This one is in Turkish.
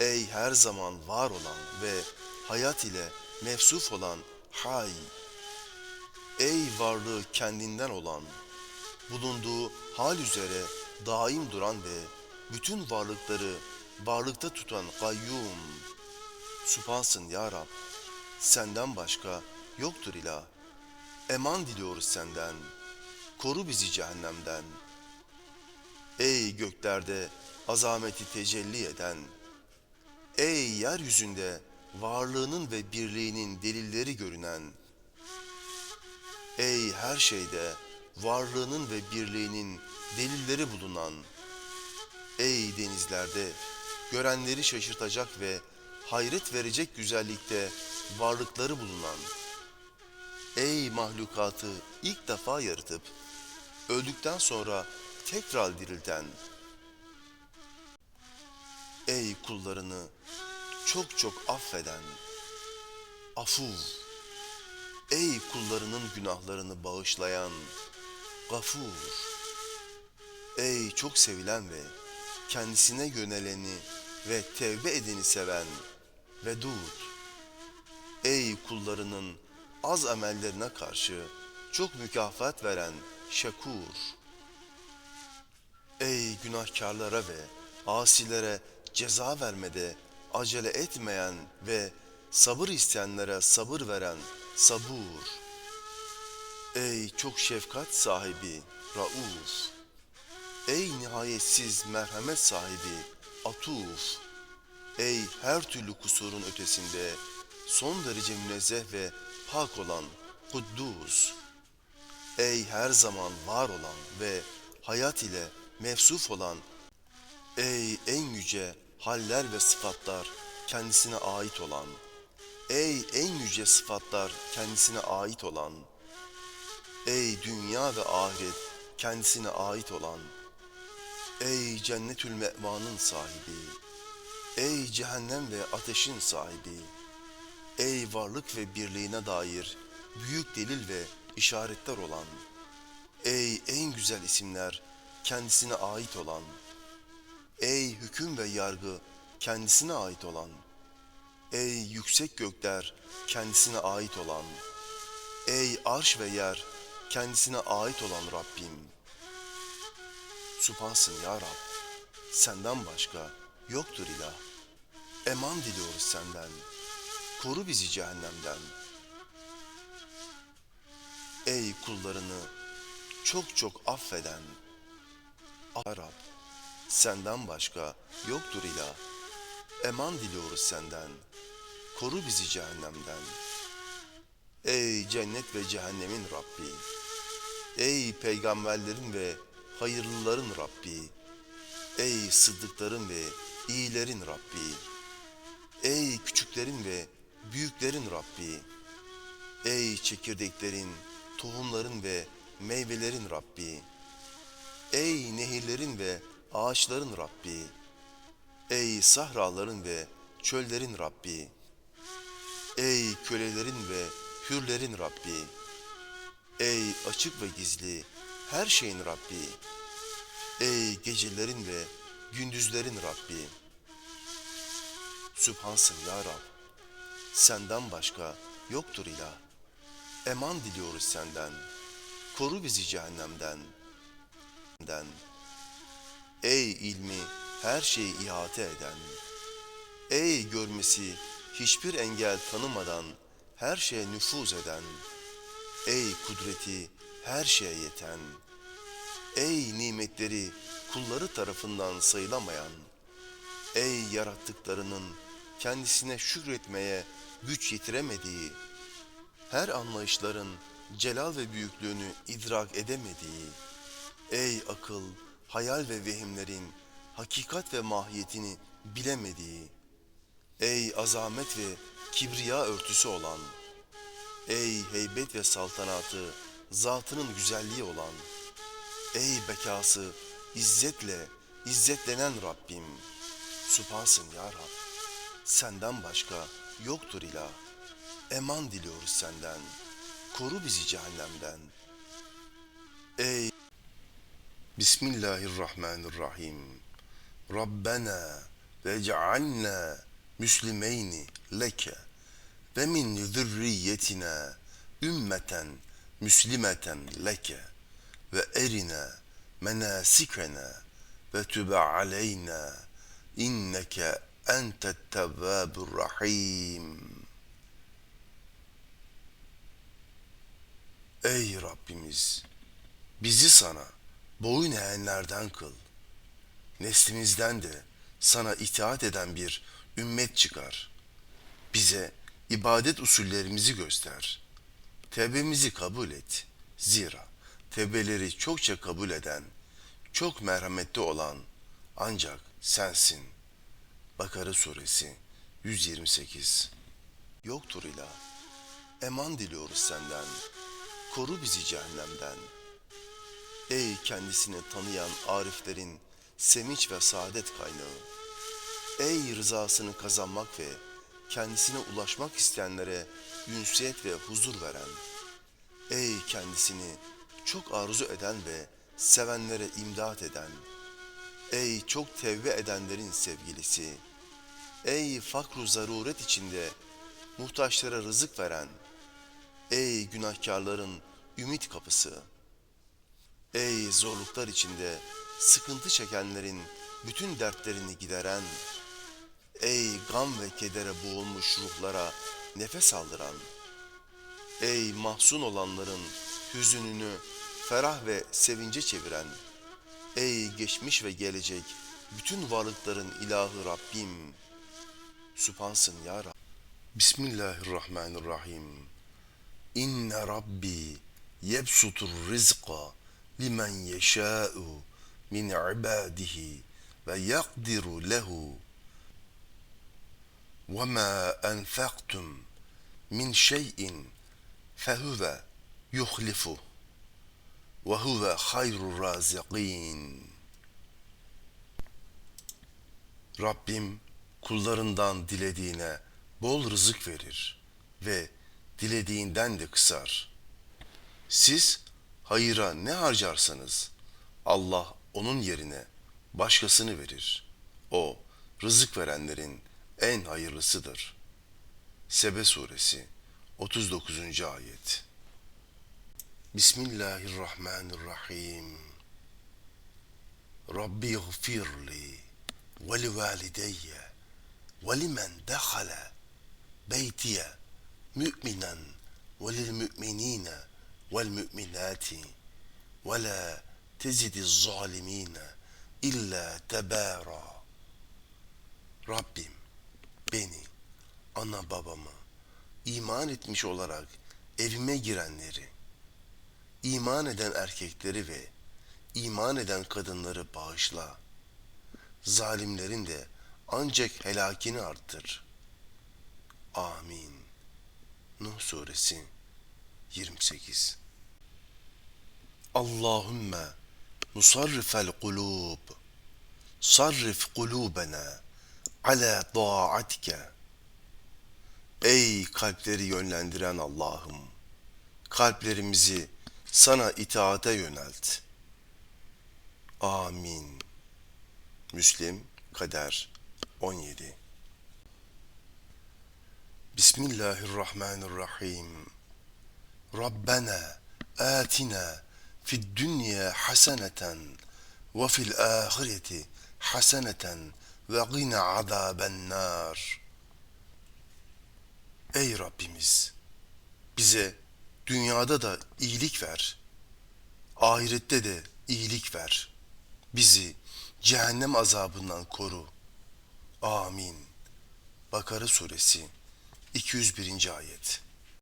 Ey her zaman var olan ve hayat ile mevsuf olan Hay! Ey varlığı kendinden olan, bulunduğu hal üzere daim duran ve bütün varlıkları varlıkta tutan kayyum. Sübhansın ya Rab. Senden başka yoktur ilah. Eman diliyoruz senden. Koru bizi cehennemden. Ey göklerde azameti tecelli eden, ey yeryüzünde varlığının ve birliğinin delilleri görünen, ey her şeyde varlığının ve birliğinin delilleri bulunan, ey denizlerde görenleri şaşırtacak ve hayret verecek güzellikte varlıkları bulunan, ey mahlukatı ilk defa yaratıp öldükten sonra tekrar dirilten, ey kullarını çok çok affeden, afuv, ey kullarının günahlarını bağışlayan, gafur, ey çok sevilen ve kendisine yöneleni ve tevbe edeni seven, vedud, ey kullarının az amellerine karşı çok mükafat veren, şekur, Ey günahkarlara ve asilere ceza vermede acele etmeyen ve sabır isteyenlere sabır veren sabur. Ey çok şefkat sahibi Rauf. Ey nihayetsiz merhamet sahibi Atuf. Ey her türlü kusurun ötesinde son derece münezzeh ve pak olan Kuddus. Ey her zaman var olan ve hayat ile mevsuf olan, ey en yüce haller ve sıfatlar kendisine ait olan, ey en yüce sıfatlar kendisine ait olan, ey dünya ve ahiret kendisine ait olan, ey cennetül mevanın sahibi, ey cehennem ve ateşin sahibi, ey varlık ve birliğine dair büyük delil ve işaretler olan, ey en güzel isimler kendisine ait olan, ey hüküm ve yargı kendisine ait olan, ey yüksek gökler kendisine ait olan, ey arş ve yer kendisine ait olan Rabbim. Subhansın ya Rab, senden başka yoktur ilah. Eman diliyoruz senden, koru bizi cehennemden. Ey kullarını çok çok affeden, Arap, senden başka yoktur ilah. Eman diliyoruz senden. Koru bizi cehennemden. Ey cennet ve cehennemin Rabbi. Ey peygamberlerin ve hayırlıların Rabbi. Ey sıddıkların ve iyilerin Rabbi. Ey küçüklerin ve büyüklerin Rabbi. Ey çekirdeklerin, tohumların ve meyvelerin Rabbi. Ey nehirlerin ve ağaçların Rabbi! Ey sahraların ve çöllerin Rabbi! Ey kölelerin ve hürlerin Rabbi! Ey açık ve gizli her şeyin Rabbi! Ey gecelerin ve gündüzlerin Rabbi! Sübhansın ya Rab! Senden başka yoktur ilah. Eman diliyoruz senden. Koru bizi cehennemden.'' den. Ey ilmi her şeyi ihate eden, ey görmesi hiçbir engel tanımadan her şeye nüfuz eden, ey kudreti her şeye yeten, ey nimetleri kulları tarafından sayılamayan, ey yarattıklarının kendisine şükretmeye güç yetiremediği, her anlayışların celal ve büyüklüğünü idrak edemediği, Ey akıl, hayal ve vehimlerin hakikat ve mahiyetini bilemediği, ey azamet ve kibriya örtüsü olan, ey heybet ve saltanatı zatının güzelliği olan, ey bekası izzetle izzetlenen Rabbim, Sübhansın ya Rab, senden başka yoktur ilah. Eman diliyoruz senden, koru bizi cehennemden. Ey Bismillahirrahmanirrahim. Rabbena ve cealna müslimeyni leke ve min zürriyetina ümmeten müslimeten leke ve erina menasikena ve tübe aleyna inneke entet tevvabur rahim. Ey Rabbimiz! Bizi sana boyun eğenlerden kıl. Neslimizden de sana itaat eden bir ümmet çıkar. Bize ibadet usullerimizi göster. Tevbemizi kabul et. Zira tevbeleri çokça kabul eden, çok merhametli olan ancak sensin. Bakara suresi 128 Yoktur ilah. Eman diliyoruz senden. Koru bizi cehennemden. Ey kendisini tanıyan ariflerin sevinç ve saadet kaynağı. Ey rızasını kazanmak ve kendisine ulaşmak isteyenlere ünsiyet ve huzur veren. Ey kendisini çok arzu eden ve sevenlere imdat eden. Ey çok tevbe edenlerin sevgilisi. Ey fakru zaruret içinde muhtaçlara rızık veren. Ey günahkarların ümit kapısı. Ey zorluklar içinde sıkıntı çekenlerin bütün dertlerini gideren. Ey gam ve kedere boğulmuş ruhlara nefes aldıran. Ey mahzun olanların hüzününü ferah ve sevince çeviren. Ey geçmiş ve gelecek bütün varlıkların ilahı Rabbim. Sübhansın ya Rab. Bismillahirrahmanirrahim. İnne Rabbi yebsutur rizqa limen yeşâ'u min ibadihi ve yakdiru lehu ve ma enfaktum min şey'in fehuve yuhlifu ve huve hayru. Rabbim kullarından dilediğine bol rızık verir ve dilediğinden de kısar. Siz hayıra ne harcarsanız Allah onun yerine başkasını verir. O rızık verenlerin en hayırlısıdır. Sebe suresi 39. ayet. Bismillahirrahmanirrahim. Rabbi gfirli ve li valideyye ve limen dehale beytiye mü'minen ve lil mü'minine ve la tezidi zalimine illa tebara. Rabbim beni, ana babamı, iman etmiş olarak evime girenleri, iman eden erkekleri ve iman eden kadınları bağışla. Zalimlerin de ancak helakini arttır. Amin. Nuh Suresi 28 Allahümme musarrifel kulub sarrif kulubena ala taatike Ey kalpleri yönlendiren Allah'ım kalplerimizi sana itaate yönelt. Amin. Müslim Kader 17 Bismillahirrahmanirrahim. Rabbena atina fid dünya haseneten ve fil ahireti haseneten ve gina azaben nar. Ey Rabbimiz! Bize dünyada da iyilik ver. Ahirette de iyilik ver. Bizi cehennem azabından koru. Amin. Bakara suresi 201. ayet.